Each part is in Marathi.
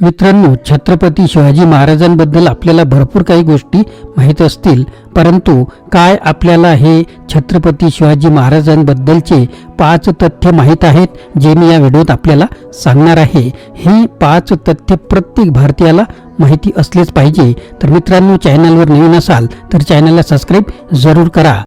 मित्रांनो छत्रपती शिवाजी महाराजांबद्दल आपल्याला भरपूर काही गोष्टी माहीत असतील परंतु काय आपल्याला हे छत्रपती शिवाजी महाराजांबद्दलचे पाच तथ्य माहीत आहेत जे मी या व्हिडिओत आपल्याला सांगणार आहे. ही पाच तथ्य प्रत्येक भारतीयाला माहिती असलेच पाहिजे. तर मित्रांनो चॅनलवर नवीन असाल तर चॅनलला सबस्क्राईब जरूर करा.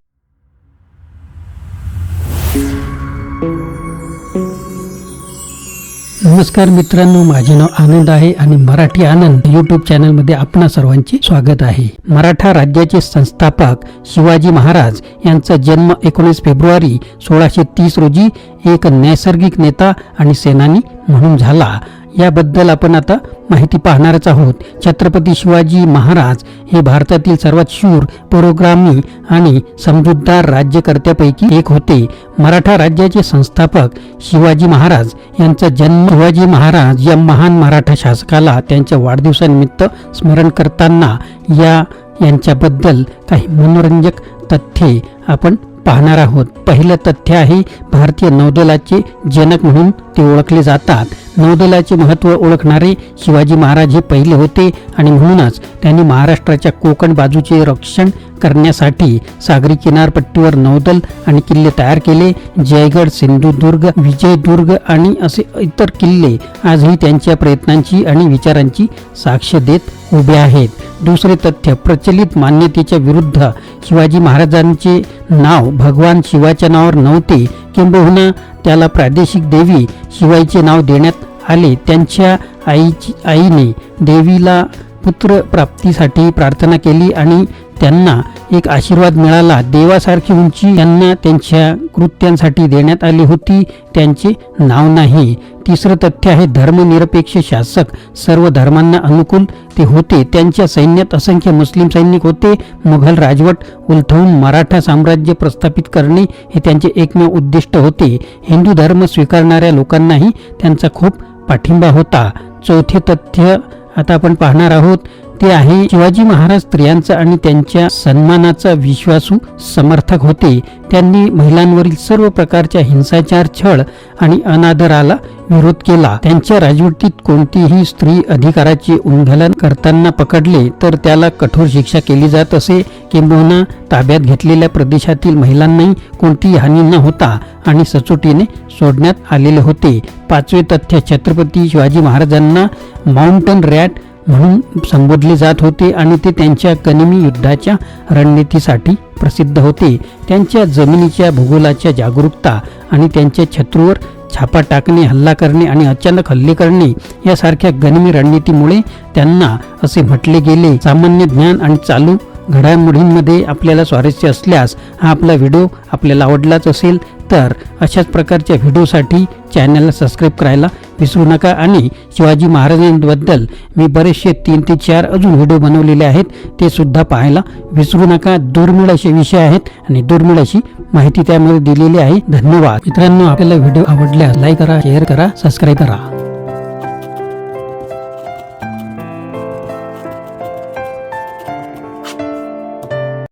नमस्कार मित्रांनो माझे नाव आनंद आहे आणि मराठी आनंद युट्यूब चॅनलमध्ये आपणा सर्वांचे स्वागत आहे. मराठा राज्याचे संस्थापक शिवाजी महाराज यांचा जन्म एकोणीस फेब्रुवारी सोळाशे तीस रोजी एक नैसर्गिक नेता आणि सेनानी म्हणून झाला. याबद्दल आपण आता माहिती पाहणारच आहोत. छत्रपती शिवाजी महाराज हे भारतातील सर्वात शूर पुरोगामी आणि समजूतदार राज्यकर्त्यापैकी एक होते. मराठा राज्याचे संस्थापक शिवाजी महाराज यांचा जन्म शिवाजी महाराज या महान मराठा शासकाला त्यांच्या वाढदिवसानिमित्त स्मरण करताना या यांच्याबद्दल काही मनोरंजक तथ्ये आपण पाहणार आहोत. पहिलं तथ्य आहे भारतीय नौदलाचे जनक म्हणून ते ओळखले जातात. नौदलाचे महत्त्व ओळखणारे शिवाजी महाराज हे पहिले होते आणि म्हणूनच त्यांनी महाराष्ट्राच्या कोकण बाजूचे रक्षण करण्यासाठी सागरी किनारपट्टीवर नौदल आणि किल्ले तयार केले. जयगड सिंधुदुर्ग विजयदुर्ग आणि असे इतर किल्ले आजही त्यांच्या प्रयत्नांची आणि विचारांची साक्ष देत उभे आहेत. दुसरे तथ्य प्रचलित मान्यतेच्या विरुद्ध शिवाजी महाराजांचे नाव भगवान शिवाच्या नावावर नव्हते. किंबहुना त्याला प्रादेशिक देवी शिवाईचे नाव देण्यात आले त्यांच्या आईची आईने देवीला पुत्र प्राप्तीसाठी प्रार्थना केली आणि त्यांना एक आशीर्वाद मिळाला. देवासारखी उंची त्यांना त्यांच्या कृत्यांसाठी देण्यात आली होती. त्यांचे नाव नाही. तिसरं तथ्य आहे धर्मनिरपेक्ष शासक. सर्व धर्मांना अनुकूल ते होते. त्यांच्या सैन्यात असंख्य मुस्लिम सैनिक होते. मुघल राजवट उलथवून मराठा साम्राज्य प्रस्थापित करणे हे त्यांचे एकमेव उद्दिष्ट होते. हिंदू धर्म स्वीकारणाऱ्या लोकांनाही त्यांचा खूप पाठिंबा होता. चौथे तथ्य आता आपण पाहणार आहोत ते आहे. शिवाजी महाराज स्त्रियांचा आणि त्यांच्या सन्मानाचा विश्वासू समर्थक होते. त्यांनी महिलांवरील सर्व प्रकारच्या हिंसाचार छळ आणि अनादराला विरोध केला. त्यांच्या राजवटीत कोणतीही स्त्री अधिकाराचे उल्लंघन करताना पकडले तर त्याला कठोर शिक्षा केली जात असे. किंबहुना ताब्यात घेतलेल्या प्रदेशातील महिलांनाही कोणतीही हानी न होता आणि सचोटीने सोडण्यात आलेले होते. पाचवे तथ्य छत्रपती शिवाजी महाराजांना माउंटन रॅट म्हणून संबोधले जात होते आणि ते त्यांच्या गनिमी युद्धाच्या रणनीतीसाठी प्रसिद्ध होते. त्यांच्या जमिनीच्या भूगोलाच्या जागरूकता आणि त्यांच्या शत्रूवर छापा टाकणे हल्ला करणे आणि अचानक हल्ले करणे यासारख्या गनिमी रणनीतीमुळे त्यांना असे म्हटले गेले. सामान्य ज्ञान आणि चालू घडामोडींमध्ये आपल्याला स्वारस्य असल्यास हा आपला व्हिडिओ आपल्याला आवडलाच असेल तर अशाच प्रकारच्या व्हिडिओसाठी चॅनलला सबस्क्राईब करायला विसरू नका आणि शिवाजी महाराजांबद्दल मी बरेचसे तीन ते चार अजून व्हिडिओ बनवलेले आहेत ते सुद्धा पाहायला विसरू नका. दुर्मिळ असे विषय आहेत आणि दुर्मिळ अशी माहिती त्यामध्ये दिलेली आहे. धन्यवाद. मित्रांनो आपल्याला व्हिडिओ आवडल्यास लाईक करा शेअर करा सबस्क्राईब करा.